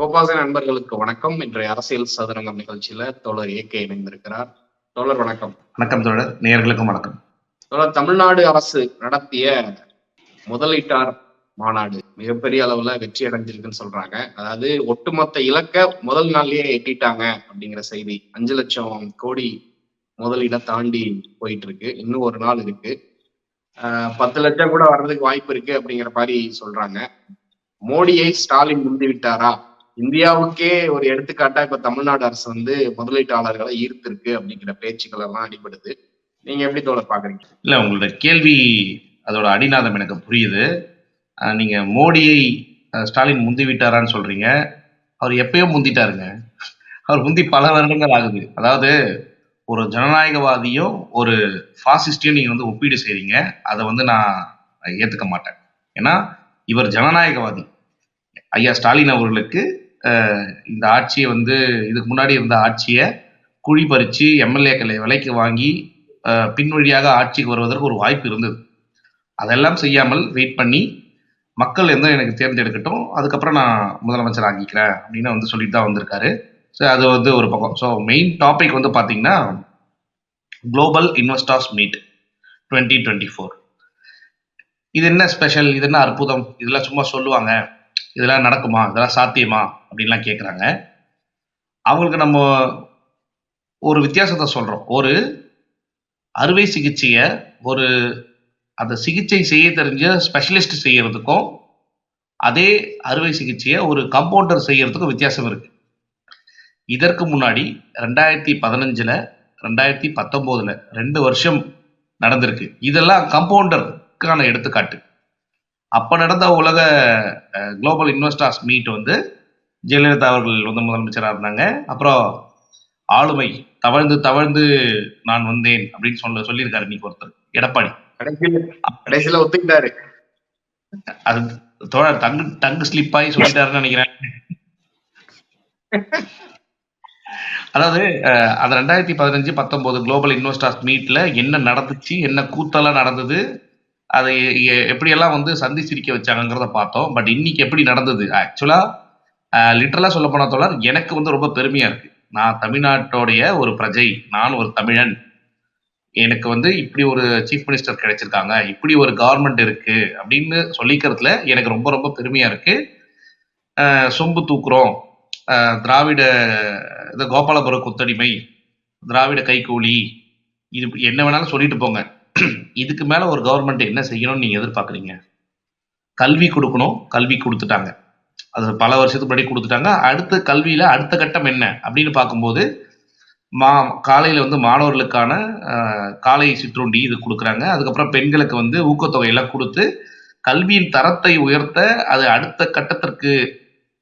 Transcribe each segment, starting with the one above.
கோபாச நண்பர்களுக்கு வணக்கம். இன்றைய அரசியல் சதுரங்கம் நிகழ்ச்சியில தோழர் ஏகே இணைந்திருக்கிறார். தோழர் வணக்கம். வணக்கம் தோழர். நேயர்களுக்கும் வணக்கம். தோழர் தமிழ்நாடு அரசு நடத்திய முதலீட்டார் மாநாடு மிகப்பெரிய அளவுல வெற்றி அடைஞ்சிருக்குன்னு சொல்றாங்க. அதாவது ஒட்டுமொத்த இலக்க முதல் நாள்லயே எட்டிட்டாங்க அப்படிங்கிற செய்தி அஞ்சு லட்சம் கோடி முதலீட தாண்டி போயிட்டு இருக்கு இன்னும் ஒரு நாள் இருக்கு. பத்து லட்சம் கூட வர்றதுக்கு வாய்ப்பு இருக்கு அப்படிங்கிற மாதிரி சொல்றாங்க. மோடியை ஸ்டாலின் முந்தி விட்டாரா இந்தியாவுக்கே ஒரு எடுத்துக்காட்டா இப்ப தமிழ்நாடு அரசு வந்து முதலீட்டாளர்களை ஈர்த்திருக்கு அப்படிங்கிற பேச்சுக்கள் எல்லாம் அடிபடுது. நீங்க எப்படி தோழர் பாக்குறீங்க? இல்ல உங்களோட கேள்வி அதோட அடிநாதம் எனக்கு புரியுது. நீங்க மோடியை ஸ்டாலின் முந்தி விட்டாரான்னு சொல்றீங்க. அவர் எப்பயோ முந்திட்டாருங்க. அவர் முந்தி பல வருடங்கள் ஆகுது. அதாவது ஒரு ஜனநாயகவாதியும் ஒரு ஃபாசிஸ்டையும் நீங்க வந்து ஒப்பீடு செய்றீங்க. அதை வந்து நான் ஏத்துக்க மாட்டேன். ஏன்னா இவர் ஜனநாயகவாதி. ஐயா ஸ்டாலின் அவர்களுக்கு இந்த ஆட்சியை வந்து இதுக்கு முன்னாடி இருந்த ஆட்சியை குழி பறித்து எம்எல்ஏக்களை விலைக்கு வாங்கி பின்வழியாக ஆட்சிக்கு வருவதற்கு ஒரு வாய்ப்பு இருந்தது. அதெல்லாம் செய்யாமல் வெயிட் பண்ணி மக்கள் எந்த எனக்கு தேர்ந்தெடுக்கட்டும் அதுக்கப்புறம் நான் முதலமைச்சர் ஆங்கிக்கிறேன் அப்படின்னு வந்து சொல்லிட்டு தான் வந்திருக்காரு. ஸோ அது வந்து ஒரு பக்கம். ஸோ மெயின் டாபிக் வந்து பார்த்தீங்கன்னா global investors meet twenty twenty four இது என்ன ஸ்பெஷல் இது என்ன அற்புதம்? இதெல்லாம் சும்மா சொல்லுவாங்க. இதெல்லாம் நடக்குமா? இதெல்லாம் சாத்தியமா? அப்படின்லாம் கேட்குறாங்க அவங்களுக்கு நம்ம ஒரு வித்தியாசத்தை சொல்கிறோம் ஒரு அறுவை சிகிச்சையை ஒரு அந்த சிகிச்சை செய்ய தெரிஞ்ச ஸ்பெஷலிஸ்ட் செய்யறதுக்கும் அதே அறுவை சிகிச்சையை ஒரு கம்பவுண்டர் செய்யறதுக்கும் வித்தியாசம் இருக்கு. இதற்கு முன்னாடி ரெண்டாயிரத்தி பதினஞ்சில் ரெண்டாயிரத்தி பத்தொம்போதில் ரெண்டு வருஷம் நடந்திருக்கு. இதெல்லாம் கம்பவுண்டருக்கான எடுத்துக்காட்டு. அப்ப நடந்த உலக குளோபல் இன்வெஸ்டர்ஸ் மீட் வந்து ஜெயலலிதா அவர்கள் வந்து முதலமைச்சராக இருந்தாங்க. அப்புறம் ஆளுமை தவழ்ந்து தவழ்ந்து நான் வந்தேன் அப்படின்னு சொல்ல சொல்லியிருக்காரு இன்னைக்கு ஒருத்தர் எடப்பாடி. கடைசியில ஒத்துக்கிட்டாரு. அது தோழர் டங்கு டங்கு ஸ்லிப் ஆகி சொல்லிட்டாருன்னு நினைக்கிறேன். அதாவது அந்த ரெண்டாயிரத்தி பதினஞ்சு பத்தொன்பது குளோபல் இன்வெஸ்டர்ஸ் மீட்ல என்ன நடந்துச்சு என்ன கூத்தெல்லாம் நடந்தது அதை எப்படியெல்லாம் வந்து சந்தி சிரிக்க வச்சாங்கங்கிறத பார்த்தோம். பட் இன்னைக்கு எப்படி நடந்தது? ஆக்சுவலா லிட்டரலா சொல்ல போனா தோழர் எனக்கு வந்து ரொம்ப பெருமையா இருக்கு. நான் தமிழ்நாட்டோடைய ஒரு பிரஜை. நான் ஒரு தமிழன். எனக்கு வந்து இப்படி ஒரு சீஃப் மினிஸ்டர் கிடைச்சிருக்காங்க. இப்படி ஒரு கவர்மெண்ட் இருக்கு அப்படின்னு சொல்லிக்கிறதுல எனக்கு ரொம்ப ரொம்ப பெருமையா இருக்கு. சொம்பு தூக்குறோம். திராவிட இந்த கோபாலபுர கொத்தடிமை திராவிட கைகூலி இது என்ன வேணாலும் சொல்லிட்டு போங்க. இதுக்கு மேல ஒரு கவர்மெண்ட் என்ன செய்யணும்னு நீங்க எதிர்பார்க்குறீங்க? கல்வி கொடுக்கணும் கல்வி கொடுத்துட்டாங்க. அது பல வருஷத்துக்கு முன்னாடி கொடுத்துட்டாங்க. அடுத்த கல்வியில அடுத்த கட்டம் என்ன அப்படின்னு பார்க்கும்போது மா காலையில வந்து மாணவர்களுக்கான காலை சிற்றுண்டி இது கொடுக்குறாங்க. அதுக்கப்புறம் பெண்களுக்கு வந்து ஊக்கத்தொகையெல்லாம் கொடுத்து கல்வியின் தரத்தை உயர்த்த அது அடுத்த கட்டத்திற்கு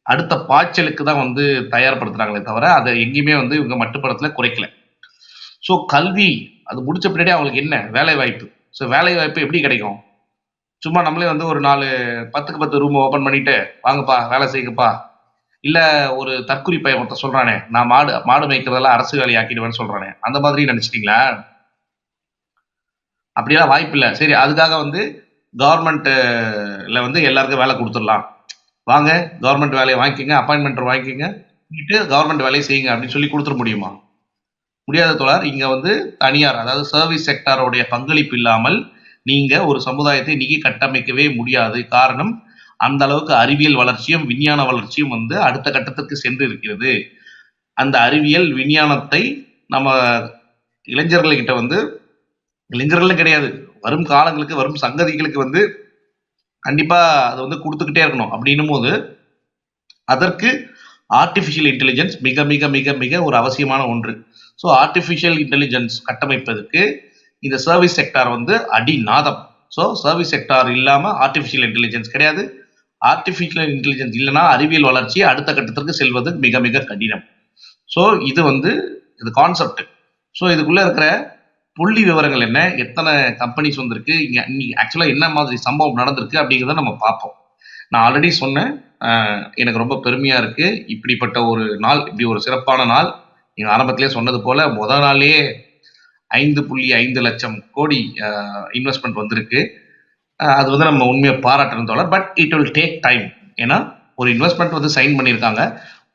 அடுத்த பாய்ச்சலுக்கு தான் வந்து தயார்படுத்துறாங்களே தவிர அதை எங்கேயுமே வந்து இவங்க மட்டுப்படுத்தல குறைக்கல. ஸோ கல்வி அது முடிச்ச பின்னாடி அவங்களுக்கு என்ன? வேலை வாய்ப்பு ஸோ வேலை வாய்ப்பு எப்படி கிடைக்கும்? சும்மா நம்மளே வந்து ஒரு நாலு பத்துக்கு பத்து ரூம் ஓப்பன் பண்ணிட்டு வாங்கப்பா வேலை செய்யுங்கப்பா. இல்லை ஒரு தற்குறி பையன் ஒருத்தன் சொல்றானே நான் மாடு மாடு மேய்க்கிறதெல்லாம் அரசு வேலை ஆக்கிடுவேன்னு சொல்றானே. அந்த மாதிரி நினைச்சிட்டீங்களா? அப்படியெல்லாம் வாய்ப்பு இல்லை. சரி அதுக்காக வந்து கவர்மெண்ட்டில் வந்து எல்லாருக்கும் வேலை கொடுத்துடலாம். வாங்க கவர்மெண்ட் வேலையை வாங்கிக்கோங்க அப்பாயின்மெண்ட் வாங்கிக்கோங்க கவர்மெண்ட் வேலையை செய்யுங்க அப்படின்னு சொல்லி கொடுத்துட முடியுமா? முடியாத தோழர் இங்க வந்து தனியார் அதாவது சர்வீஸ் செக்டாரோடைய பங்களிப்பு இல்லாமல் நீங்க ஒரு சமுதாயத்தை இன்னைக்கு கட்டமைக்கவே முடியாது. காரணம் அந்த அளவுக்கு அறிவியல் வளர்ச்சியும் விஞ்ஞான வளர்ச்சியும் வந்து அடுத்த கட்டத்திற்கு சென்று இருக்கிறது. அந்த அறிவியல் விஞ்ஞானத்தை நம்ம இளைஞர்கள்கிட்ட வந்து இளைஞர்களும் கிடையாது. வரும் காலங்களுக்கு வரும் சங்கதிகளுக்கு வந்து கண்டிப்பா அதை வந்து கொடுத்துக்கிட்டே இருக்கணும். அப்படின்னும் போது அதற்கு ஆர்டிஃபிஷியல் இன்டெலிஜென்ஸ் மிக மிக மிக மிக ஒரு அவசியமான ஒன்று. ஸோ ஆர்டிஃபிஷியல் இன்டெலிஜென்ஸ் கட்டமைப்பதற்கு இந்த சர்வீஸ் செக்டார் வந்து அடி நாதம் ஸோ சர்வீஸ் செக்டார் இல்லாமல் ஆர்டிஃபிஷியல் இன்டெலிஜென்ஸ் கிடையாது. ஆர்டிஃபிஷியல் இன்டெலிஜென்ஸ் இல்லைன்னா அறிவியல் வளர்ச்சி அடுத்த கட்டத்திற்கு செல்வது மிக மிக கடினம். ஸோ இது வந்து இது கான்செப்ட் ஸோ இதுக்குள்ளே இருக்கிற புள்ளி விவரங்கள் என்ன? எத்தனை கம்பெனிஸ் வந்திருக்கு? இங்கே இன்னைக்கு ஆக்சுவலாக என்ன மாதிரி சம்பவம் நடந்திருக்கு அப்படிங்கிறத நம்ம பார்ப்போம். நான் ஆல்ரெடி சொன்னேன் எனக்கு ரொம்ப பெருமையாக இருக்குது இப்படிப்பட்ட ஒரு நாள் இப்படி ஒரு சிறப்பான நாள். நீங்க ஆரம்பத்திலே சொன்னது போல முத நாளே ஐந்து புள்ளி ஐந்து லட்சம் கோடி இன்வெஸ்ட்மெண்ட் வந்திருக்கு. அது வந்து நம்ம உண்மையை பாராட்டணும் தோழர் but it will take time ஏன்னா ஒரு இன்வெஸ்ட்மெண்ட் வந்து சைன் பண்ணியிருக்காங்க.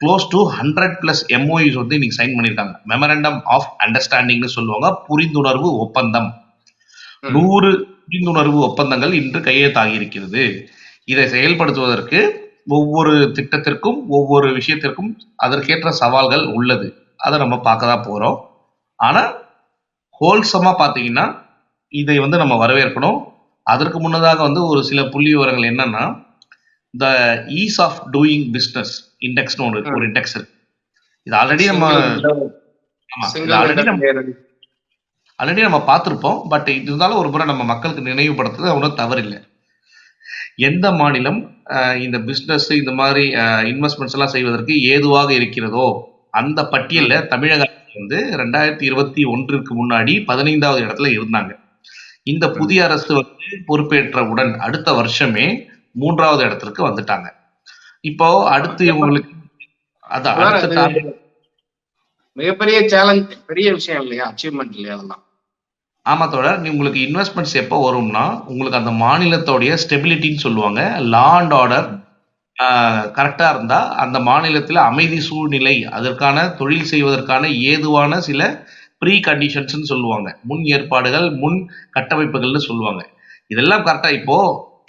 Close to hundred plus MoUs வந்து இன்னைக்கு சைன் பண்ணியிருக்காங்க. மெமரண்டம் ஆஃப் அண்டர்ஸ்டாண்டிங்னு சொல்லுவாங்க. புரிந்துணர்வு ஒப்பந்தம். நூறு புரிந்துணர்வு ஒப்பந்தங்கள் இன்று கையெழுத்தாகி இருக்கிறது இதை செயல்படுத்துவதற்கு ஒவ்வொரு திட்டத்திற்கும் ஒவ்வொரு விஷயத்திற்கும் அதற்கேற்ற சவால்கள் உள்ளது. அதை நம்ம பார்க்க தான் போறோம். ஆனா ஹோல்சமா பார்த்தீங்கன்னா இதை வந்து நம்ம வரவேற்கணும். அதற்கு முன்னதாக வந்து ஒரு சில புள்ளி விவரங்கள் என்னன்னா the ease of doing business இண்டெக்ஸ்னு ஒன்று இருக்கு. ஒரு இண்டெக்ஸ் இருக்கு. இது ஆல்ரெடி நம்ம ஆல்ரெடி நம்ம பார்த்துருப்போம். பட் இருந்தாலும் ஒரு முறை நம்ம மக்களுக்கு நினைவுபடுத்துறது ஒன்றும் தவறில்லை. எந்த மாநிலம் இந்த பிஸ்னஸ் இந்த மாதிரி இன்வெஸ்ட்மெண்ட்ஸ் எல்லாம் செய்வதற்கு ஏதுவாக இருக்கிறதோ அந்த பட்டியல்ல தமிழக அரசு வந்து ரெண்டாயிரத்தி இருபத்தி ஒன்றிற்கு முன்னாடி பதினைந்தாவது இடத்துல இருந்தாங்க. இந்த புதிய அரசு வந்து பொறுப்பேற்றவுடன் அடுத்த வருஷமே மூன்றாவது இடத்திற்கு வந்துட்டாங்க. இப்போ அடுத்து இவங்களுக்கு அது அடுத்த மிகப்பெரிய சேலஞ்ச் பெரிய விஷயம் இல்லையா? அச்சீவ்மெண்ட் இல்லையா அதெல்லாம்? ஆமா தோழர் நீ உங்களுக்கு இன்வெஸ்ட்மெண்ட்ஸ் எப்போ வரும்னா உங்களுக்கு அந்த மாநிலத்தோடைய ஸ்டெபிலிட்டின்னு சொல்லுவாங்க லா அண்ட் ஆர்டர் கரெக்டா இருந்தா அந்த மாநிலத்தில் அமைதி சூழ்நிலை அதற்கான தொழில் செய்வதற்கான ஏதுவான சில ப்ரீ கண்டிஷன்ஸ்னு சொல்லுவாங்க. முன் ஏற்பாடுகள் முன் கட்டமைப்புகள்னு சொல்லுவாங்க. இதெல்லாம் கரெக்டா இப்போ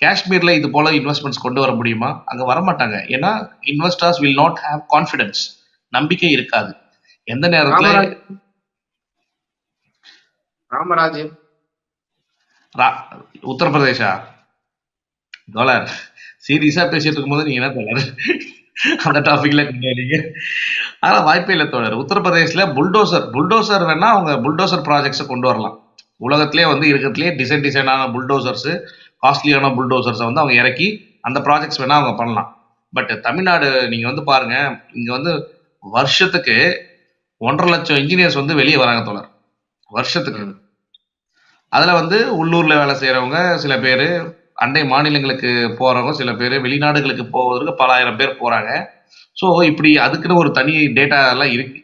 காஷ்மீர்ல இது போல இன்வெஸ்ட்மெண்ட்ஸ் கொண்டு வர முடியுமா? அங்க வர மாட்டாங்க ஏன்னா investors will not have confidence நம்பிக்கை இருக்காது. எந்த நேரத்துல ராமராஜ். உத்தரப்பிரதேஷா? தோழர் சீரியஸா பேசிட்டு இருக்கும்போது நீங்க என்ன தோழர் அந்த டாபிக்ல கொண்டு வரீங்க. ஆனா வாய்ப்பே இல்லை தோழர். உத்தரப்பிரதேஷ்ல புல்டோசர் புல்டோசர் வேணா அவங்க புல்டோசர் ப்ராஜெக்ட்ஸை கொண்டு வரலாம். உலகத்திலே வந்து இருக்கிறதுலே டிசைன் டிசைனான புல்டோசர்ஸ் காஸ்ட்லியான புல்டோசர்ஸை வந்து அவங்க இறக்கி அந்த ப்ராஜெக்ட்ஸ் வேணா அவங்க பண்ணலாம். பட் தமிழ்நாடு நீங்க வந்து பாருங்க இங்க வந்து வருஷத்துக்கு ஒன்றரை லட்சம் இன்ஜினியர்ஸ் வந்து வெளியே வராங்க தோழர். வருஷத்துக்கு. அதுல வந்து உள்ளூர்ல வேலை செய்யறவங்க சில பேர் அண்டை மாநிலங்களுக்கு போறவங்க சில பேர் வெளிநாடுகளுக்கு போவதற்கு பல ஆயிரம் பேர் போறாங்க. ஸோ இப்படி அதுக்குன்னு ஒரு தனி டேட்டா எல்லாம் இருக்கு.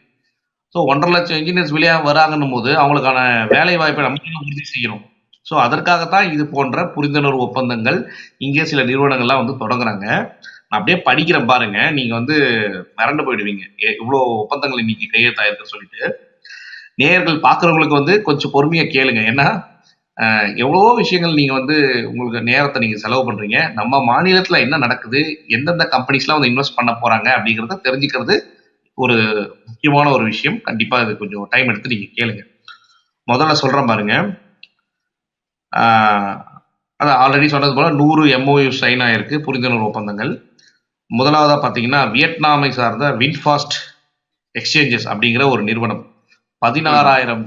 ஸோ ஒன்றரை லட்சம் இன்ஜினியர்ஸ் வெளியே வராங்கன்னும் போது அவங்களுக்கான வேலை வாய்ப்பை நம்ம உறுதி செய்யணும். ஸோ அதற்காகத்தான் இது போன்ற புரிந்துணர்வு ஒப்பந்தங்கள் இங்கே சில நிறுவனங்கள்லாம் வந்து தொடங்குறாங்க. நான் அப்படியே படிக்கிறேன் பாருங்க. நீங்க வந்து மிரண்டு போயிடுவீங்க. இவ்வளோ ஒப்பந்தங்கள் இன்னைக்கு கையெழுத்தாயிருக்குன்னு சொல்லிட்டு. நேயர்கள் பார்க்குறவங்களுக்கு வந்து கொஞ்சம் பொறுமையாக கேளுங்க. ஏன்னா எவ்வளவோ விஷயங்கள் நீங்க வந்து உங்களுக்கு நேரத்தை நீங்க செலவு பண்றீங்க. நம்ம மாநிலத்துல என்ன நடக்குது? எந்தெந்த கம்பெனிஸ்லாம் வந்து இன்வெஸ்ட் பண்ண போறாங்க அப்படிங்கிறத தெரிஞ்சுக்கிறது ஒரு முக்கியமான ஒரு விஷயம். கண்டிப்பா இது கொஞ்சம் டைம் எடுத்து நீங்க கேளுங்க. முதல்ல சொல்றேன் பாருங்க. ஆஹ், அதான் ஆல்ரெடி சொன்னது போல நூறு எம்ஓயு சைன் ஆயிருக்கு. புரிந்துணர்வு ஒப்பந்தங்கள். முதலாவதா பாத்தீங்கன்னா வியட்நாமை சார்ந்த வின்ஃபாஸ்ட் எக்ஸ்சேஞ்சஸ் அப்படிங்கிற ஒரு நிறுவனம். பதினாறாயிரம்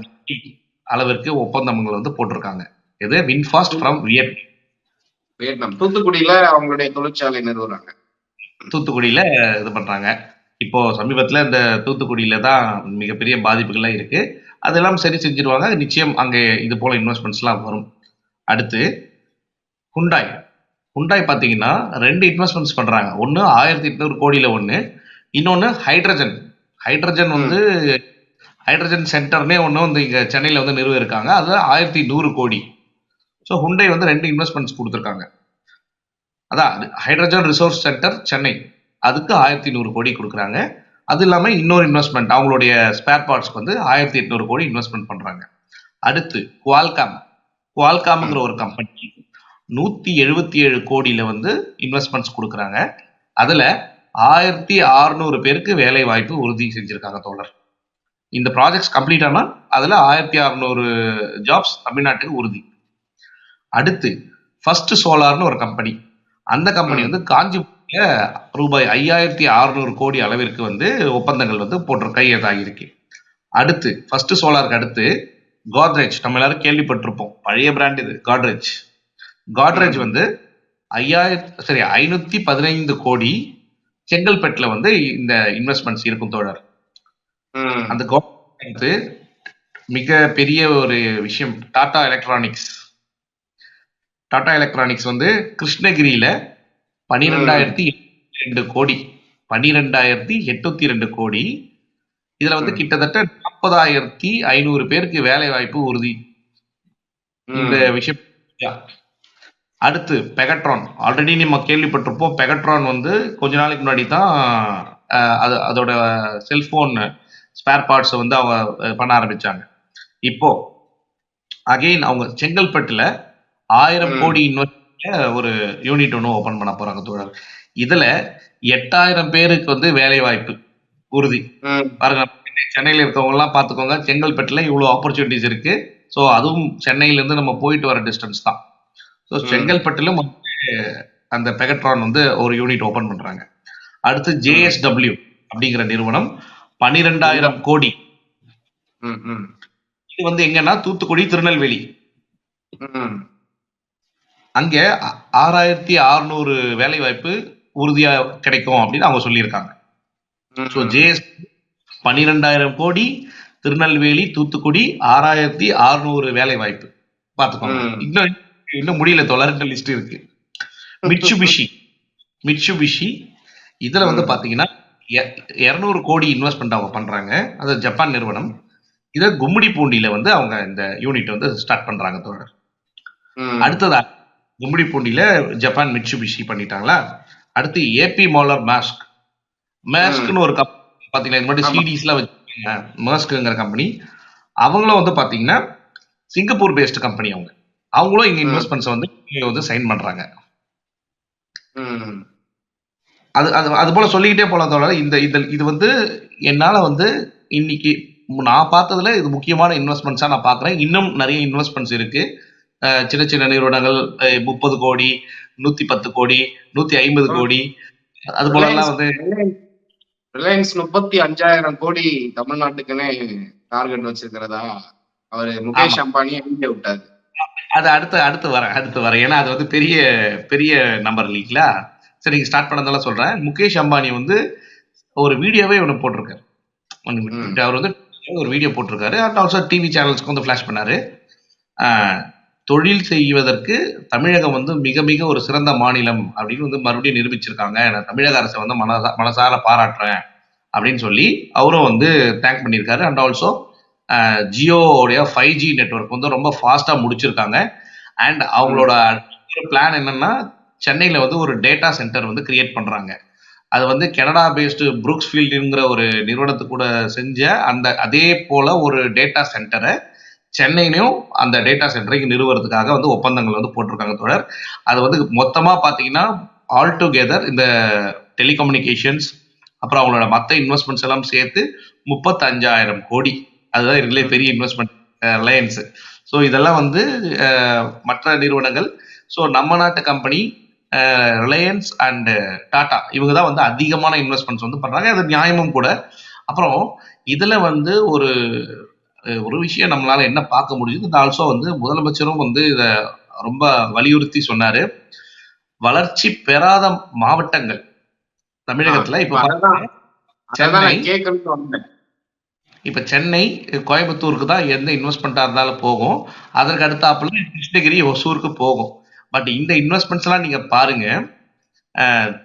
அளவிற்கு ஒப்பந்தங்கள் வந்து போட்டிருக்காங்க. இது வின்ஃபாஸ்ட் ஃப்ரம் வியட் வியட்நாம். தூத்துக்குடியில அவங்களுடைய தொழிற்சாலை நிறுவுறாங்க. தூத்துக்குடியில இது பண்றாங்க. இப்போ சமீபத்துல இந்த தூத்துக்குடியில தான் மிகப்பெரிய பாதிப்புகள்லாம் இருக்கு. அதெல்லாம் சரி செஞ்சிருவாங்க. நிச்சயம் அங்கே இது போல இன்வெஸ்ட்மெண்ட்ஸ்லாம் வரும். அடுத்து ஹுண்டாய் ஹுண்டாய் பார்த்தீங்கன்னா ரெண்டு இன்வெஸ்ட்மெண்ட்ஸ் பண்றாங்க. ஒன்று ஆயிரத்தி எட்நூறு கோடியில ஒன்று இன்னொன்று ஹைட்ரஜன் ஹைட்ரஜன் வந்து ஹைட்ரஜன் சென்டர்னே ஒன்று வந்து இங்கே சென்னையில் வந்து நிறுவ இருக்காங்க அது ஆயிரத்தி நூறு கோடி. ஸோ ஹுண்டை வந்து ரெண்டு இன்வெஸ்ட்மெண்ட்ஸ் கொடுத்துருக்காங்க. அதான் ஹைட்ரஜன் ரிசோர்ஸ் சென்டர் சென்னை. அதுக்கு ஆயிரத்தி நூறு கோடி கொடுக்குறாங்க. அது இல்லாமல் இன்னொரு இன்வெஸ்ட்மெண்ட் அவங்களுடைய ஸ்பேர் பார்ட்ஸ்க்கு வந்து ஆயிரத்தி எட்நூறு கோடி இன்வெஸ்ட்மெண்ட் பண்ணுறாங்க அடுத்து குவால்காம் குவால்காம்ங்கிற ஒரு கம்பெனி நூற்றி எழுபத்தி ஏழு கோடியில் வந்து இன்வெஸ்ட்மெண்ட்ஸ் கொடுக்குறாங்க. அதில் ஆயிரத்தி அறுநூறு பேருக்கு வேலை வாய்ப்பு உறுதி செஞ்சுருக்காங்க தோழர். இந்த ப்ராஜெக்ட்ஸ் கம்ப்ளீட் ஆனால் அதில் ஆயிரத்தி அறுநூறு ஜாப்ஸ் தமிழ்நாட்டுக்கு உறுதி. அடுத்து ஃபர்ஸ்ட் சோலார்னு ஒரு கம்பெனி அந்த கம்பெனி வந்து காஞ்சிபுரத்துல ரூபாய் ஐயாயிரத்தி அறுநூறு கோடி அளவிற்கு வந்து ஒப்பந்தங்கள் வந்து போட்டு கையெழுத்தாகியிருக்கு. அடுத்து ஃபர்ஸ்ட் சோலாருக்கு அடுத்து கோத்ரேஜ் நம்ம எல்லாரும் கேள்விப்பட்டிருப்போம். பழைய பிராண்ட் இது காட்ரேஜ் காட்ரேஜ் வந்து ஐயாயிரத்தி சரி ஐநூத்தி பதினைந்து கோடி செங்கல்பட்டுல வந்து இந்த இன்வெஸ்ட்மெண்ட்ஸ் இருக்கும் தோழர். அந்த கவர்மெண்ட் வந்து மிக பெரிய ஒரு விஷயம். டாடா எலக்ட்ரானிக்ஸ் டாடா எலக்ட்ரானிக்ஸ் வந்து கிருஷ்ணகிரியில பனிரெண்டாயிரத்தி ரெண்டு கோடி. பனிரெண்டாயிரத்தி எட்நூத்தி ரெண்டு கோடி. இதுல வந்து. கிட்டத்தட்ட நாற்பதாயிரத்தி ஐநூறு பேருக்கு வேலை வாய்ப்பு உறுதி. இந்த. விஷயம் அடுத்து பெகட்ரான் ஆல்ரெடி நம்ம கேள்விப்பட்டிருப்போம் பெகட்ரான் வந்து கொஞ்ச நாளைக்கு முன்னாடி தான் அது அதோட செல்போன் ஸ்பேர் பார்ட்ஸை வந்து அவங்க பண்ண ஆரம்பிச்சாங்க. இப்போ அகைன் அவங்க செங்கல்பட்டுல ஆயிரம். கோடி இன்வெஸ்ட் ஒரு யூனிட் ஒன்று ஓபன் பண்ண போறாங்க தோழர். இதுல எட்டாயிரம் பேருக்கு வந்து வேலை வாய்ப்பு உறுதி பாருங்க சென்னையில இருக்கவங்க எல்லாம் பாத்துக்கோங்க செங்கல்பட்டுல இவ்வளவு ஆப்பர்ச்சுனிட்டிஸ் இருக்கு. ஸோ அதுவும் சென்னையில இருந்து நம்ம போயிட்டு வர டிஸ்டன்ஸ் தான். ஸோ ம். செங்கல்பட்டுல வந்து அந்த பெகட்ரான் வந்து ஒரு யூனிட் ஓபன் பண்றாங்க. அடுத்து ஜேஎஸ்டபிள்யூ அப்படிங்கிற நிறுவனம் பன்னிரெண்டாயிரம் கோடி. இது வந்து எங்கன்னா தூத்துக்குடி திருநெல்வேலி. அங்க ஆறாயிரத்தி அறுநூறு வேலை வாய்ப்பு உறுதியா கிடைக்கும் அப்படின்னு அவங்க சொல்லியிருக்காங்க. ம், ஸோ ஜேஎஸ் பன்னிரெண்டாயிரம் கோடி திருநெல்வேலி தூத்துக்குடி ஆறாயிரத்தி அறுநூறு வேலை வாய்ப்பு பார்த்துக்கோங்க. இன்னும் இன்னும் முடியல தொள்ளாயிரம் லிஸ்ட் இருக்கு. மிட்சுபிஷி மிட்சுபிஷி இதுல வந்து. பாத்தீங்கன்னா இருநூறு கோடி இன்வெஸ்ட்மெண்ட் அவங்க பண்றாங்க. அது ஜப்பான் நிறுவனம். இதை கும்மிடி பூண்டியில வந்து அவங்க இந்த யூனிட் வந்து ஸ்டார்ட் பண்றாங்க தோழர். அடுத்ததா கும்மிடி பூண்டியில ஜப்பான் மிட்சுபிஷி பண்ணிட்டாங்களா? அடுத்து ஏபி மோலர் மாஸ்க் மாஸ்க்னு ஒரு கம்பெனி பாத்தீங்கன்னா இது மாதிரி. சிடிஸ்லாம் வச்சிருக்காங்க. மாஸ்க்குங்கிற கம்பெனி அவங்களும் வந்து பாத்தீங்கன்னா சிங்கப்பூர் பேஸ்டு கம்பெனி அவங்க. அவங்களும் இங்க. இன்வெஸ்ட்மெண்ட்ஸ் வந்து வந்து சைன் பண்றாங்க. அது அது அது போல சொல்லிக்கிட்டே போலாம் தோழர். இந்த இந்த இது வந்து என்னால வந்து இன்னைக்கு நான் பார்த்ததுல இது முக்கியமான இன்வெஸ்ட்மெண்ட்ஸா நான் பார்க்கறேன் இன்னும் நிறைய இன்வெஸ்ட்மெண்ட்ஸ் இருக்கு. அஹ் சின்ன சின்ன நிறுவனங்கள் முப்பது கோடி நூத்தி பத்து கோடி நூத்தி ஐம்பது. கோடி. அது போல எல்லாம் வந்து ரிலையன்ஸ் ரிலையன்ஸ் முப்பத்தி அஞ்சாயிரம் கோடி தமிழ்நாட்டுக்குன்னு டார்கெட் வச்சிருக்கிறதா அவரு முகேஷ் அம்பானி எழுதி விட்டாரு. அது அடுத்து அடுத்து வரேன் அடுத்து வரேன். ஏன்னா அது வந்து பெரிய பெரிய நம்பர் இல்லைங்களா? சரி ஸ்டார்ட் பண்ணதால சொல்றேன். முகேஷ் அம்பானி வந்து ஒரு வீடியோவே ஒன்று போட்டிருக்காரு. அவர் வந்து ஒரு வீடியோ போட்டிருக்காரு. அண்ட் ஆல்சோ டிவி சேனல்ஸ்க்கு வந்து ஃபிளாஷ் பண்ணாரு. தொழில் செய்வதற்கு தமிழகம் வந்து மிக மிக ஒரு சிறந்த மாநிலம் அப்படின்னு வந்து மறுபடியும் நிரூபிச்சிருக்காங்க. நான் தமிழக அரசை வந்து மனசா மனசார பாராட்டுறேன் அப்படின்னு சொல்லி அவரும் வந்து தேங்க் பண்ணியிருக்காரு. அண்ட் ஆல்சோ ஜியோவுடைய ஃபைவ் ஜி நெட்ஒர்க் வந்து ரொம்ப ஃபாஸ்ட்டாக முடிச்சிருக்காங்க. அண்ட் அவங்களோட பிளான் என்னன்னா சென்னையில் வந்து ஒரு டேட்டா சென்டர் வந்து கிரியேட் பண்ணுறாங்க அது வந்து கனடா பேஸ்டு புரூக்ஸ் ஃபீல்டுங்கிற ஒரு நிறுவனத்து கூட செஞ்ச அந்த அதே போல் ஒரு டேட்டா சென்டரை சென்னையிலையும் அந்த டேட்டா சென்டரை நிறுவனத்துக்காக வந்து ஒப்பந்தங்கள் வந்து போட்டிருக்காங்க தொடர் அது வந்து மொத்தமாக பார்த்தீங்கன்னா ஆல் டுகெதர் இந்த டெலிகம்யூனிகேஷன்ஸ் அப்புறம் அவங்களோட மற்ற இன்வெஸ்ட்மெண்ட்ஸ் எல்லாம் சேர்த்து முப்பத்தஞ்சாயிரம் கோடி. அதுதான் இதுலேயே பெரிய இன்வெஸ்ட்மெண்ட் ரிலையன்ஸ் ஸோ இதெல்லாம் வந்து மற்ற நிறுவனங்கள். ஸோ நம்ம நாட்டு கம்பெனி ரிலையன்ஸ் அண்ட் டாடா இவங்க தான் வந்து அதிகமான இன்வெஸ்ட்மெண்ட்ஸ் வந்து பண்றாங்க. அது நியாயமும் கூட. அப்புறம் இதுல வந்து ஒரு ஒரு விஷயம் நம்மளால என்ன பார்க்க முடியுது? ஆல்சோ வந்து முதலமைச்சரும் வந்து இதை ரொம்ப வலியுறுத்தி சொன்னாரு. வளர்ச்சி பெறாத மாவட்டங்கள். தமிழகத்துல இப்ப சென்னை. இப்ப சென்னை கோயம்புத்தூருக்கு தான் எந்த இன்வெஸ்ட்மெண்ட்டா இருந்தாலும் போகும். அதற்கு அடுத்தாப்புல கிருஷ்ணகிரி ஒசூருக்கு போகும். பட் இந்த இன்வெஸ்ட்மெண்ட்ஸ் எல்லாம் நீங்க பாருங்க.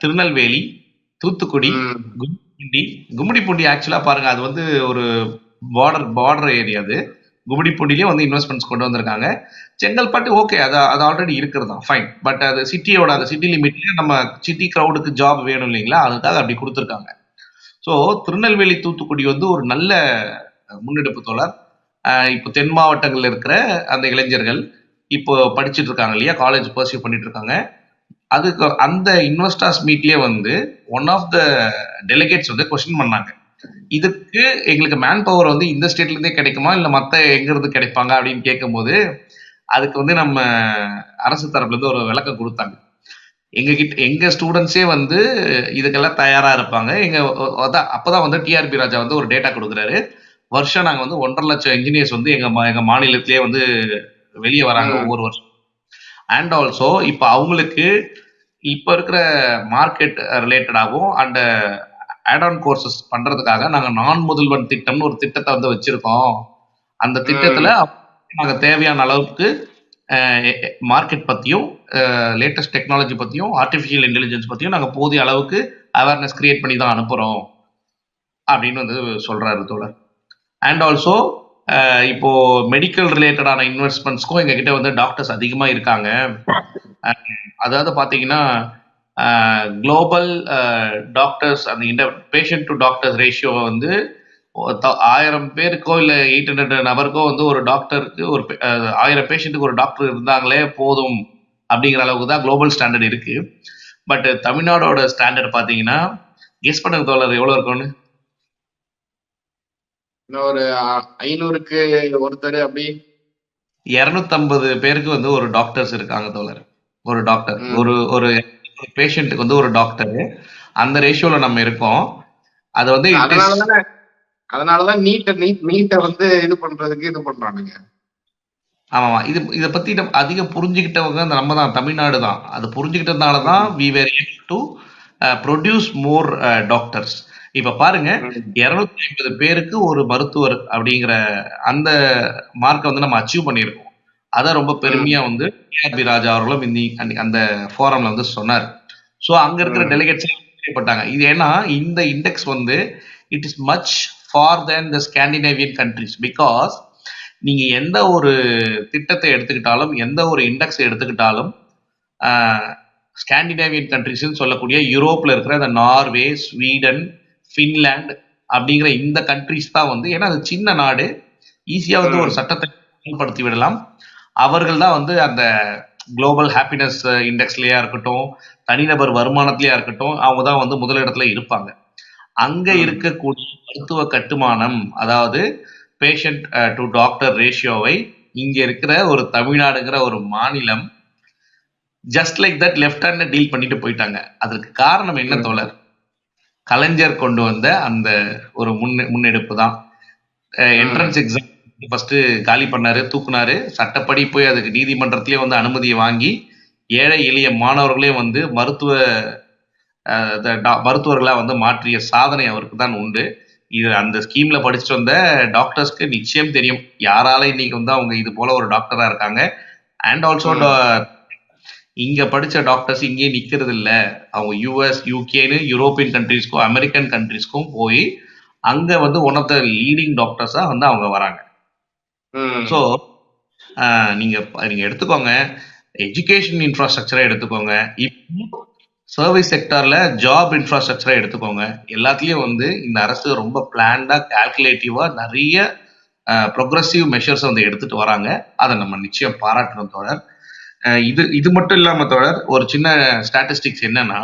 திருநெல்வேலி தூத்துக்குடி ம், கும்மிடிப்பூண்டி ஆக்சுவலா பாருங்க. அது வந்து ஒரு பார்டர் பார்டர் ஏரியா அது. கும்மிடிப்பூண்டிலேயே வந்து இன்வெஸ்ட்மெண்ட்ஸ் கொண்டு வந்திருக்காங்க. செங்கல்பட்டு ஓகே அது அது ஆல்ரெடி இருக்கிறது தான். ஃபைன் பட் அது சிட்டியோட அந்த சிட்டி லிமிட்ல நம்ம சிட்டி க்ரௌடுக்கு ஜாப் வேணும் இல்லைங்களா? அதுக்காக அப்படி கொடுத்துருக்காங்க. ஸோ திருநெல்வேலி தூத்துக்குடி வந்து ஒரு நல்ல முன்னெடுப்பு தோழர். இப்போ தென் மாவட்டங்கள்ல இருக்கிற அந்த இளைஞர்கள் இப்போ படிச்சுட்டு இருக்காங்க இல்லையா? காலேஜ் பர்சியூ பண்ணிட்டு இருக்காங்க அதுக்கு அந்த இன்வெஸ்டர்ஸ் மீட்லயே வந்து ஒன் ஆஃப் த டெலிகேட்ஸ் வந்து கொஸ்டின் பண்ணாங்க. இதுக்கு எங்களுக்கு மேன் பவர் வந்து இந்த ஸ்டேட்ல இருந்தே கிடைக்குமா? இல்ல மத்த எங்க இருந்து கிடைப்பாங்க? அப்படின்னு கேட்கும்போது அதுக்கு வந்து நம்ம அரசு தரப்புல இருந்து ஒரு விளக்கம் கொடுத்தாங்க. எங்க கிட்ட எங்க ஸ்டூடெண்ட்ஸே வந்து இதுக்கெல்லாம் தயாரா இருப்பாங்க. எங்க அதான் அப்பதான் வந்து டிஆர்பி ராஜா வந்து ஒரு டேட்டா கொடுக்குறாரு. வருஷம் நாங்க வந்து ஒன்றரை லட்சம் இன்ஜினியர்ஸ் வந்து எங்க எங்க மாநிலத்திலேயே வந்து வெளியே வராங்க. ஒவ்வொரு வருஷம். அண்ட் ஆல்சோ இப்போ அவங்களுக்கு இப்போ இருக்கிற மார்க்கெட் ரிலேட்டடாகவும் அண்ட் ஆட் ஆன் கோர்சஸ் பண்றதுக்காக நாங்க நான் முதல்வன் திட்டம்னு ஒரு திட்டத்தை வந்து வச்சிருக்கோம். அந்த திட்டத்துல நாங்க தேவையான அளவுக்கு மார்க்கெட் பத்தியும் லேட்டஸ்ட் டெக்னாலஜி பத்தியும் ஆர்டிஃபிஷியல் இன்டெலிஜென்ஸ் பத்தியும் நாங்க போதிய அளவுக்கு அவேர்னஸ் கிரியேட் பண்ணி தான் அனுப்புறோம். அப்படின்னு வந்து சொல்றாரு தோழர். அண்ட் ஆல்சோ இப்போது இப்போ மெடிக்கல் ரிலேட்டடான இன்வெஸ்ட்மெண்ட்ஸ்க்கும் எங்ககிட்ட வந்து டாக்டர்ஸ் அதிகமா இருக்காங்க. அதாவது பாத்தீங்கன்னா குளோபல் டாக்டர்ஸ் அந்த இந்த பேஷண்ட் டு டாக்டர்ஸ் ரேஷியோ வந்து ஆயிரம் பேருக்கோ இல்லை எயிட் ஹண்ட்ரட் நபருக்கோ வந்து ஒரு டாக்டருக்கு ஒரு ஆயிரம் பேஷண்ட்டுக்கு ஒரு டாக்டர் இருந்தாங்களே போதும் அப்படிங்கிற அளவுக்கு தான் குளோபல் ஸ்டாண்டர்ட் இருக்கு. பட் தமிழ்நாடோட ஸ்டாண்டர்ட் பார்த்தீங்கன்னா கெஸ் பண்ணுங்க தோழர் எவ்வளோ இருக்கும்னு? இன்னும் ஒரு ஐநூறுக்கு ஒருத்தர் அப்படி? இரநூத்தம்பது பேருக்கு வந்து ஒரு டாக்டர்ஸ் இருக்காங்க தோழர். ஒரு டாக்டர். ஒரு ஒரு பேஷண்ட்டுக்கு வந்து ஒரு டாக்டர் அந்த ரேஷியோல நம்ம இருக்கோம். அது வந்து அதனாலதானே நீட்ட நீட் நீட்டை வந்து இது பண்றதுக்கு இது பண்றானுங்க. ஆமாமா. இது இதை பத்தி நம்ம அதிகம் புரிஞ்சுக்கிட்டவங்க நம்ம தான் தமிழ்நாடு தான். அது புரிஞ்சுக்கிட்டதுனால தான் we were able to produce more doctors இப்ப பாருங்க இருநூத்தி ஐம்பது பேருக்கு ஒரு மருத்துவர் அப்படிங்கிற அந்த மார்க்கை வந்து நம்ம அச்சீவ் பண்ணியிருக்கோம். அதை ரொம்ப பெருமையா வந்து பி ராஜா அவர்களும் அன்னைக்கு அந்த ஃபோரம்ல வந்து சொன்னார். ஸோ அங்க இருக்கிற. டெலிகேட்ஸ் பட்டாங்க இது ஏன்னா இந்த இண்டெக்ஸ் வந்து it is much far than the Scandinavian countries because நீங்க எந்த ஒரு திட்டத்தை எடுத்துக்கிட்டாலும் எந்த ஒரு இண்டெக்ஸ் எடுத்துக்கிட்டாலும் ஸ்காண்டினேவியன் கண்ட்ரிஸ்னு சொல்லக்கூடிய யூரோப்ல இருக்கிற இந்த நார்வே ஸ்வீடன் ஃபின்லாந்து அப்படிங்கிற இந்த கண்ட்ரிஸ் தான் வந்து ஏன்னா அது சின்ன நாடு ஈஸியா வந்து ஒரு. சட்டத்தை அமல்படுத்தி விடலாம் அவர்கள் தான் வந்து அந்த குளோபல் ஹாப்பினஸ் இண்டெக்ஸ்லயா இருக்கட்டும் தனிநபர் வருமானத்திலயா இருக்கட்டும் அவங்க தான் வந்து முதலிடத்துல இருப்பாங்க அங்க. இருக்கக்கூடிய மருத்துவ கட்டுமானம் அதாவது பேஷண்ட் டு டாக்டர் ரேஷியோவை இங்க இருக்கிற ஒரு தமிழ்நாடுங்கிற ஒரு மாநிலம் just like that left hand deal பண்ணிட்டு போயிட்டாங்க அதற்கு காரணம் என்ன. தோழர் கலைஞர் கொண்டு வந்த அந்த ஒரு முன்னெ முன்னெடுப்பு தான் என்ட்ரன்ஸ் எக்ஸாம் ஃபர்ஸ்ட் காலி பண்ணாரு தூக்குனாரு. சட்டப்படி போய் அதுக்கு நீதிமன்றத்திலே வந்து அனுமதியை வாங்கி ஏழை எளிய மாணவர்களே வந்து மருத்துவ அஹ், the doc- மருத்துவர்களா வந்து மாற்றிய சாதனை அவருக்கு தான் உண்டு. இது அந்த ஸ்கீம்ல படிச்சுட்டு வந்த டாக்டர்ஸ்க்கு நிச்சயம் தெரியும். யாரால இன்னைக்கு வந்து அவங்க இது போல ஒரு டாக்டரா இருக்காங்க. And also. இங்க படிச்ச டாக்டர்ஸ் இங்கே நிக்கிறது இல்ல அவங்க யூஎஸ் யூகேன்னு யூரோப்பியன் கண்ட்ரீஸ்க்கும் அமெரிக்கன் கண்ட்ரீஸ்க்கும் போய் அங்க வந்து ஒன் ஆஃப் த லீடிங் டாக்டர்ஸா வந்து அவங்க வராங்க. ஸோ நீங்க நீங்க எடுத்துக்கோங்க. எஜுகேஷன் இன்ஃப்ராஸ்ட்ரக்சரை எடுத்துக்கோங்க. இப்போ சர்வீஸ் செக்டார்ல ஜாப் இன்ஃப்ராஸ்ட்ரக்சரை எடுத்துக்கோங்க. எல்லாத்துலயும் வந்து இந்த அரசு ரொம்ப பிளான்டா கால்குலேட்டிவா நிறைய ப்ரொக்ரஸிவ் மெஷர்ஸ் வந்து எடுத்துட்டு வராங்க. அதை நம்ம நிச்சயம் பாராட்டணும் அஹ் இது இது மட்டும் இல்லாம தோழர் ஒரு சின்ன ஸ்டாட்டிஸ்டிக்ஸ் என்னன்னா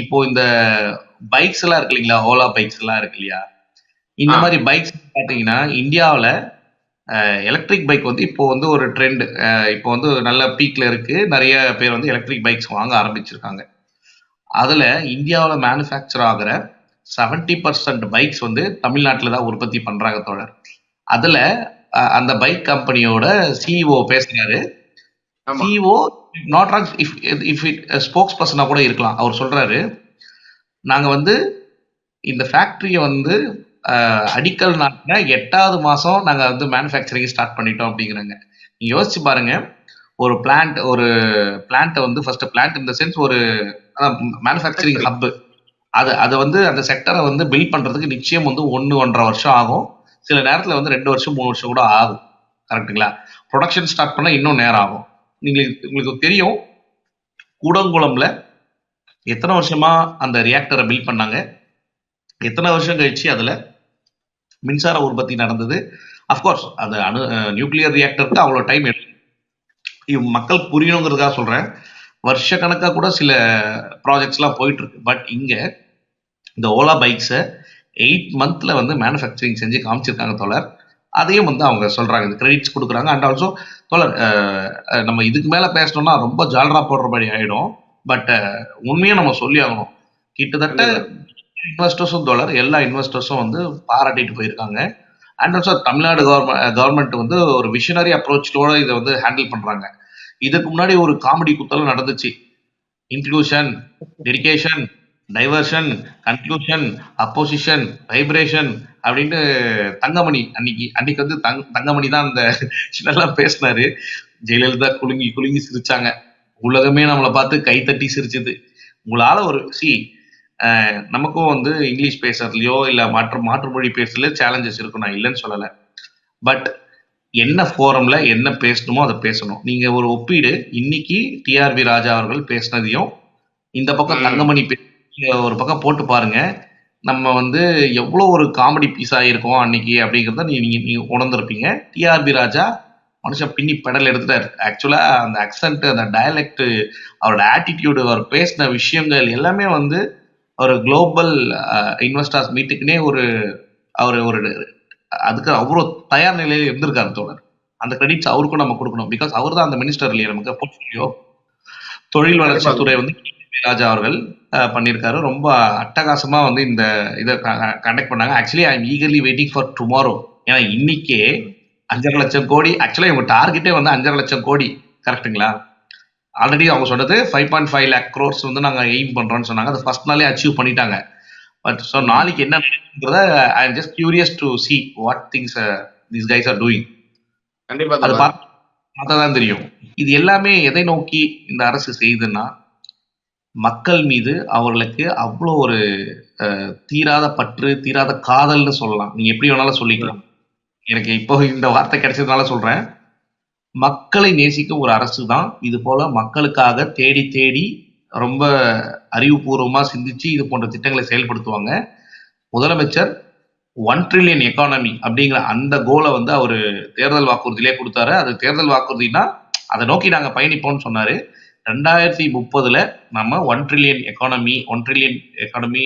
இப்போ இந்த பைக்ஸ் எல்லாம் இருக்கு இல்லைங்களா? ஓலா பைக்ஸ் எல்லாம் இருக்கு இல்லையா? இந்த. மாதிரி பைக்ஸ் பாத்தீங்கன்னா இந்தியாவுல எலக்ட்ரிக் பைக் வந்து இப்போ வந்து ஒரு ட்ரெண்ட் இப்போ வந்து நல்ல பீக்ல இருக்கு. நிறைய பேர் வந்து எலக்ட்ரிக் பைக்ஸ் வாங்க ஆரம்பிச்சிருக்காங்க. அதுல இந்தியாவில் மேனுஃபேக்சர் ஆகிற 70% பர்சன்ட் பைக்ஸ் வந்து தமிழ்நாட்டில் தான் உற்பத்தி பண்றாங்க தோழர். அதுல அந்த பைக் கம்பெனியோட சிஇஓ பேசுறாரு. CEO not wrong if if it spokes பர்சனாக கூட இருக்கலாம். அவர் சொல்றாரு நாங்க வந்து இந்த ஃபேக்டரியை வந்து அடிக்கல் நாட்டின எட்டாவது மாசம் நாங்க வந்து மேனுஃபேக்சரிங் ஸ்டார்ட் பண்ணிட்டோம் அப்படிங்கிறாங்க. நீங்க யோசிச்சு பாருங்க ஒரு பிளான்ட் ஒரு பிளான்ட்டை வந்து ஃபர்ஸ்ட் பிளான்ட் இந்த சென்ஸ் ஒரு மேனுஃபேக்சரிங் ஹப் அது அதை வந்து அந்த செக்டரை வந்து பில்ட் பண்றதுக்கு நிச்சயம் வந்து ஒன்று ஒன்றரை வருஷம் ஆகும். சில நேரத்தில் வந்து ரெண்டு வருஷம் மூணு வருஷம் கூட ஆகும். கரெக்ட்டுங்களா ப்ரொடக்ஷன் ஸ்டார்ட் பண்ண இன்னும் நேரம் ஆகும். உங்களுக்கு உங்களுக்கு தெரியும். கூடங்குளம்ல எத்தனை வருஷமா அந்த ரியாக்டரை பில்ட் பண்ணாங்க? எத்தனை வருஷம் கழிச்சு அதுல மின்சார உற்பத்தி நடந்தது? அஃப்கோர்ஸ் அந்த அணு நியூக்ளியர் ரியாக்டருக்கு அவ்வளோ டைம் எடுக்கும் மக்கள் புரியணுங்கிறதுக்காக சொல்றேன். வருஷ கணக்காக கூட சில ப்ராஜெக்ட்ஸ்லாம் போயிட்டு இருக்கு. பட் இங்க இந்த ஓலா பைக்ஸை எயிட் மந்த்ல வந்து மேனுஃபேக்சரிங் செஞ்சு காமிச்சிருக்காங்க தோழர். அதையும் வந்து அவங்க சொல்றாங்க. இந்த கிரெடிட்ஸ் கொடுக்குறாங்க. அண்ட் ஆல்சோ தோழர் நம்ம இதுக்கு மேல பேசணும்னா ரொம்ப ஜால்ரா போடுறபடி ஆயிடும். பட் உண்மையை நம்ம சொல்லி ஆகணும். கிட்டத்தட்ட இன்வெஸ்டர்ஸும் தோழர் எல்லா இன்வெஸ்டர்ஸும் வந்து பாராட்டிட்டு போயிருக்காங்க. And also Tamil Nadu government government வந்து ஒரு விஷனரி அப்ரோச்சோட இதை வந்து ஹேண்டில் பண்றாங்க. இதுக்கு முன்னாடி ஒரு காமெடி குத்தலும் நடந்துச்சு. Inclusion dedication diversion conclusion opposition vibration அப்படின்ட்டு தங்கமணி அன்னைக்கு அன்னைக்கு வந்து தங் தங்கமணி தான் அந்த நல்லா பேசினாரு. ஜெயலலிதா குலுங்கி குலுங்கி சிரிச்சாங்க. உலகமே நம்மளை பார்த்து கைத்தட்டி சிரிச்சுது. உங்களால ஒரு சி நமக்கும் வந்து இங்கிலீஷ் பேசுறதுலயோ இல்ல மாற்று மாற்று மொழி பேசுறதுல சேலஞ்சஸ் இருக்கும் நான் இல்லைன்னு சொல்லல. பட் என்ன ஃபோரம்ல என்ன பேசணுமோ அதை பேசணும். நீங்க ஒரு ஒப்பீடு இன்னைக்கு டிஆர்பி ராஜா அவர்கள் பேசினதையும் இந்த பக்கம். தங்கமணி ஒரு பக்கம் போட்டு பாருங்க. நம்ம வந்து எவ்வளோ ஒரு காமெடி பீஸ் ஆகிருக்கோம் அன்னைக்கு அப்படிங்கிறத நீ நீங்க நீங்க உணர்ந்திருப்பீங்க. டிஆர்பி ராஜா மனுஷன் பின்னி பெடல் எடுத்துட்டாரு. ஆக்சுவலா அந்த அக்சென்ட் அந்த டயலெக்ட் அவரோட ஆட்டிடியூடு அவர் பேசின விஷயங்கள் எல்லாமே வந்து ஒரு குளோபல் இன்வெஸ்டர்ஸ் மீட்டுக்குனே ஒரு அவர் ஒரு அதுக்கு அவ்வளோ தயார் நிலையில் இருந்திருக்காரு தோழர். அந்த கிரெடிட்ஸ் அவருக்கும் நம்ம கொடுக்கணும். பிகாஸ் அவர் தான் அந்த மினிஸ்டர் இல்லையா நமக்கு. போர்ட்ஃபோலியோ தொழில் வளர்ச்சித்துறை வந்து கே ராஜா அவர்கள் பண்ணியிருக்காரு. ரொம்ப அட்டகாசமா வந்து இந்த இதை கண்டக்ட் பண்ணாங்க. Actually I am eagerly waiting for tomorrow ஏன்னா இன்னைக்கே அஞ்சரை லட்சம் கோடி ஆக்சுவலா இவங்க டார்கெட்டே வந்து அஞ்சரை லட்சம் கோடி. கரெக்ட்டுங்களா ஆல்ரெடி அவங்க சொன்னது five point five lakh crores வந்து நாங்கள் எய்ம் பண்றோம்னு சொன்னாங்க. அது ஃபர்ஸ்ட் நாளே அச்சீவ் பண்ணிட்டாங்க. பட் ஸோ நாளைக்கு என்ன நடக்குங்கிறத I am just curious to see what things this guys are doing கண்டிப்பா அது பார்த்தா தான் தெரியும். இது எல்லாமே எதை நோக்கி இந்த அரசு செய்யுதுன்னா மக்கள் மீது அவர்களுக்கு அவ்வளோ ஒரு தீராத பற்று தீராத காதல்னு சொல்லலாம். நீங்க எப்படி வேணாலும் சொல்லிக்கலாம். எனக்கு இப்போ இந்த வார்த்தை கிடைச்சதுனால சொல்றேன். மக்களை நேசிக்கும் ஒரு அரசு தான். இது போல மக்களுக்காக தேடி தேடி ரொம்ப அறிவுபூர்வமா சிந்திச்சு இது போன்ற திட்டங்களை செயல்படுத்துவாங்க. முதலமைச்சர் ஒன் ட்ரில்லியன் எக்கானமி அப்படிங்கிற அந்த கோலை வந்து அவர் தேர்தல் வாக்குறுதியிலே கொடுத்தாரு. அது தேர்தல் வாக்குறுதினா அதை நோக்கி நாங்கள் பயணிப்போம்னு சொன்னாரு. ரெண்டாயிரத்தி முப்பதுல நம்ம one trillion economy one trillion economy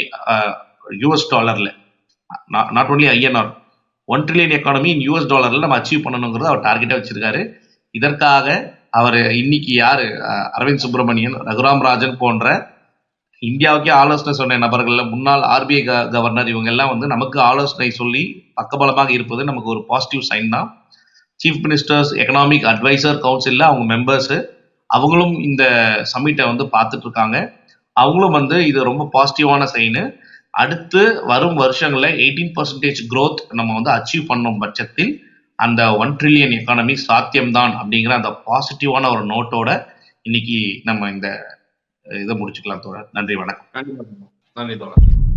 US டாலர்ல not only INR one trillion economy in US டாலர்ல நம்ம அச்சீவ் பண்ணணுங்கிறது அவர் டார்கெட்டாக வச்சிருக்காரு. இதற்காக அவர் இன்னைக்கு யாரு? அரவிந்த் சுப்பிரமணியன் ரகுராம் ராஜன் போன்ற இந்தியாவுக்கே ஆலோசனை சொன்ன நபர்கள்ல முன்னாள் ஆர்பிஐ கவர்னர் இவங்க எல்லாம் வந்து நமக்கு ஆலோசனை சொல்லி பக்கபலமாக இருப்பது நமக்கு ஒரு பாசிட்டிவ் சைன் தான். சீஃப் மினிஸ்டர்ஸ் எக்கனாமிக் அட்வைசர் கவுன்சிலில் அவங்க மெம்பர்ஸு அவங்களும் இந்த சம்மிட்டை வந்து பார்த்துட்டு இருக்காங்க அவங்களும் வந்து இது ரொம்ப பாசிட்டிவான சைனு அடுத்து வரும் வருஷங்களில் எயிட்டீன் பர்சன்டேஜ் க்ரோத் நம்ம வந்து அச்சீவ் பண்ணும் பட்சத்தில். அந்த ஒன் ட்ரில்லியன் எக்கானமி சாத்தியம்தான் அப்படிங்கிற அந்த பாசிட்டிவான ஒரு நோட்டோட இன்னைக்கு நம்ம இந்த இதை முடிச்சுக்கலாம் தோழர். நன்றி வணக்கம். நன்றி தோழர்.